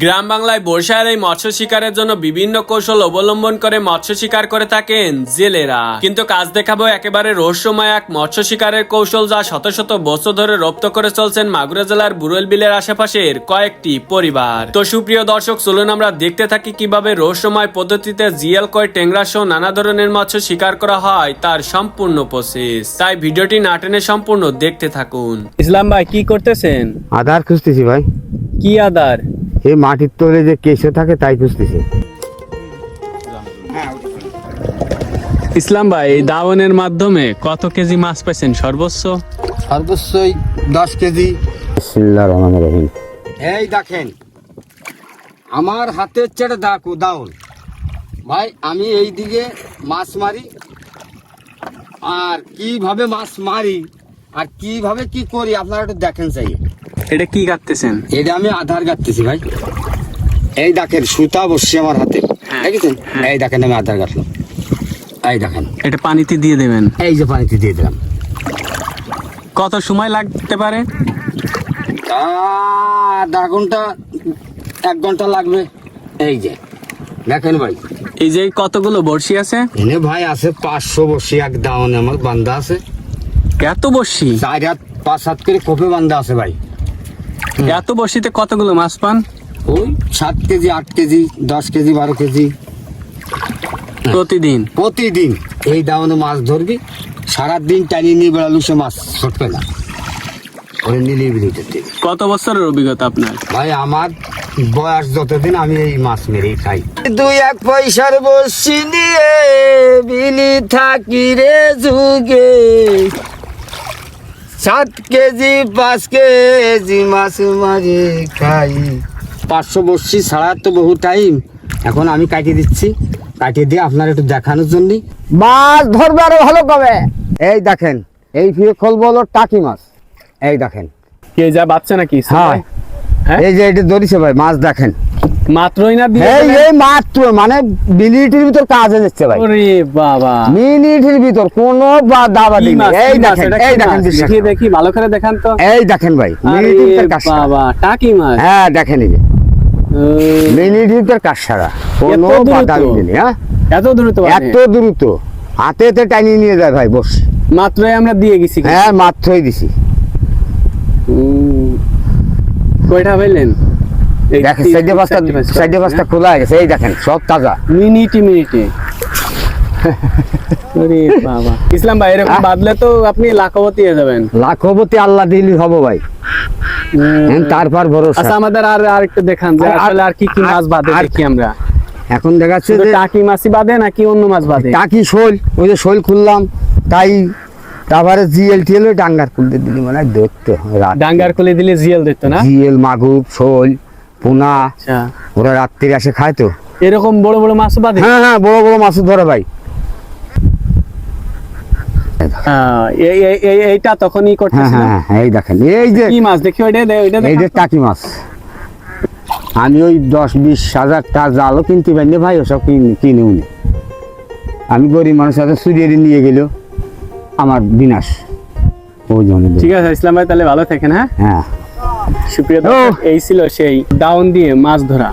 গ্রাম বাংলায় বর্ষার এই মৎস্য শিকারের জন্য বিভিন্ন কৌশল অবলম্বন করে মৎস্য শিকার করে থাকেন জেলেরা। কিন্তু কাজ দেখাবো একেবারে রহস্যময় এক মৎস্য শিকারের কৌশল যা শত শত বছর ধরে রপ্ত করে চলছেন মাগুরা জেলার বুড়েল বিলের আশেপাশের কয়েকটি পরিবার। তো সুপ্রিয় দর্শক চলুন আমরা দেখতে থাকি কীভাবে রহস্যময় পদ্ধতিতে জিএল কয় টেংরা সহ নানা ধরনের মৎস্য শিকার করা হয় তার সম্পূর্ণ প্রসেস তাই ভিডিওটি না টেনে সম্পূর্ণ দেখতে থাকুন। ইসলাম ভাই কি করতেছেন? আধার খুঁজতেছি ভাই। কি আদার এই মাটির তলে যে কেশে থাকে তাই খুঁজতেছি। ইসলাম ভাই এই দাওয়ানের মাধ্যমে কত কেজি মাছ পাইছেন? সর্বোচ্চ? সর্বস্বই দশ কেজি। বিসমিল্লাহ রহমান রহিম। এই দেখেন আমার হাতের চেটে দাকু দাউন ভাই আমি এই দিকে মাছ মারি। আর কীভাবে মাছ মারি আর কীভাবে কি করি আপনারা একটু দেখেন চাই এটা কি কাটতেছেন এটা আমি আধার কাটতেছি ভাই। এই দেখেন সুতা বসছে আমার হাতে। দেখেছেন? এই দেখেন আমি আধার কাটলাম এই দেখেন। এটা পানিতে দিয়ে দেবেন? এই যে পানিতে দিয়ে দিলাম। কত সময় লাগতে পারে? আধা ঘণ্টা এক ঘণ্টা লাগবে। এই যে দেখেন ভাই। এই যে কতগুলো বড়শি আছে? এনে ভাই আছে পাঁচশো বসে এক দাওনে আমার বান্দা আছে। এত বড়শি? চার হাত পাঁচ হাত করে কোপে বান্দা আছে ভাই। এত বড়শিতে কতগুলো মাছ পান? ওই সাত কেজি আট কেজি দশ কেজি বারো কেজি। প্রতিদিন? প্রতিদিন। এই দাওনে মাছ ধরবি সারাদিন টানিয়ে নিয়ে বেড়ালু সে মাছ ছটবে না। ওরে কত বছরের অভিজ্ঞতা আপনার? ভাই আমার বয়স যতদিন আমি এই মাছ মেরে খাই। দুই এক পয়সার বসি নিয়ে বিলি থাকি রে যুগে। সাত কেজি পাঁচ কেজি মাছ মারি খাই। পাঁচশো বসছি ছাড়া তো বহু টাইম এখন আমি কাটিয়ে দিচ্ছি। কাটিয়ে দিয়ে আপনার একটু দেখানোর জন্য। মাছ ধরবে আরও ভালো কবে? এই দেখেন এই ফিরে খোলবো হলো টাকি মাছ। এই দেখেন। কে যা বাচ্চা নাকি? হ্যাঁ। হ্যাঁ? এই যে এটা ধরিছে ভাই মাছ দেখেন। মাত্রই না এই এই মাত্র মানে মিনিটের ভিতর কাজ যাচ্ছে ভাই। ওরে বাবা। মিনিটের ভিতর কোনো দাবা মাছ, এই দেখেন এই দেখেন দেখি দেখি ভালো করে দেখান তো। এই দেখেন ভাই মিনিটের ভিতর কাজ বাবা টাকি মাছ? হ্যাঁ দেখেন এই মিনিটের ভিতর কাজ সারা। কোনো? বাধা নেই হ্যাঁ? এত দ্রুত এত দ্রুত। হাতে হাতে টানিয়ে নিয়ে যায় ভাই বস। মাত্রই আমরা দিয়ে গেছি হ্যাঁ মাত্রই দিছি। কয়টা পাইলেন? দেখেন সাইডে পাঁচটা সাইডে পাঁচটা হ্যাঁ? খোলা হয়ে গেছে এই দেখেন সব তাজা। মিনিটে মিনিটে। বাবা। ইসলাম ভাই এরকম। বাদলে তো আপনি লাখপতি হয়ে যাবেন। লাখপতি আল্লাহ দিলি হব ভাই। তারপর ভরসা। আচ্ছা আমাদের আর আর একটু দেখান যে আসলে আর কি কি মাছ বাদে আর- দেখি আমরা। এখন দেখাচ্ছে যে টাকি মাছই বাদে নাকি অন্য মাছ বাদে টাকি শোল ওই যে শোল খুললাম তাই তারপরে জিএল টিএল ওই ডাঙ্গার খুলতে দিলি মানে হয় দেখতে ডাঙ্গার খুলে দিলে জিয়াল দিত না? জিএল মাগুর শোল। পোনা আচ্ছা। ওরা রাত্রি আসে খায় তো। এরকম বড় বড় মাছ বাদে? হ্যাঁ হ্যাঁ বড় বড় মাছ ধরে ভাই। হ্যাঁ, এই- এই- এই- এইটা তখনই হ্যাঁ হ্যাঁ হ্যাঁ, এই দেখেন এই যে কি মাছ? দেখি ওইটা ওইটা এই যে টাকি মাছ। আমি ওই দশ বিশ হাজার টাকা জালও কিনতে পারিনি ভাই ওসব কিনে কিনে উনি। আমি গরিব মানুষ সাথে চুরিয়ে নিয়ে গেল আমার বিনাশ। ওই জন্য। ঠিক আছে ইসলাম ভাই তাহলে ভালো থাকেন হ্যাঁ? হ্যাঁ। সুপ্রিয় এই ছিল সেই ডাউন দিয়ে মাছ ধরা।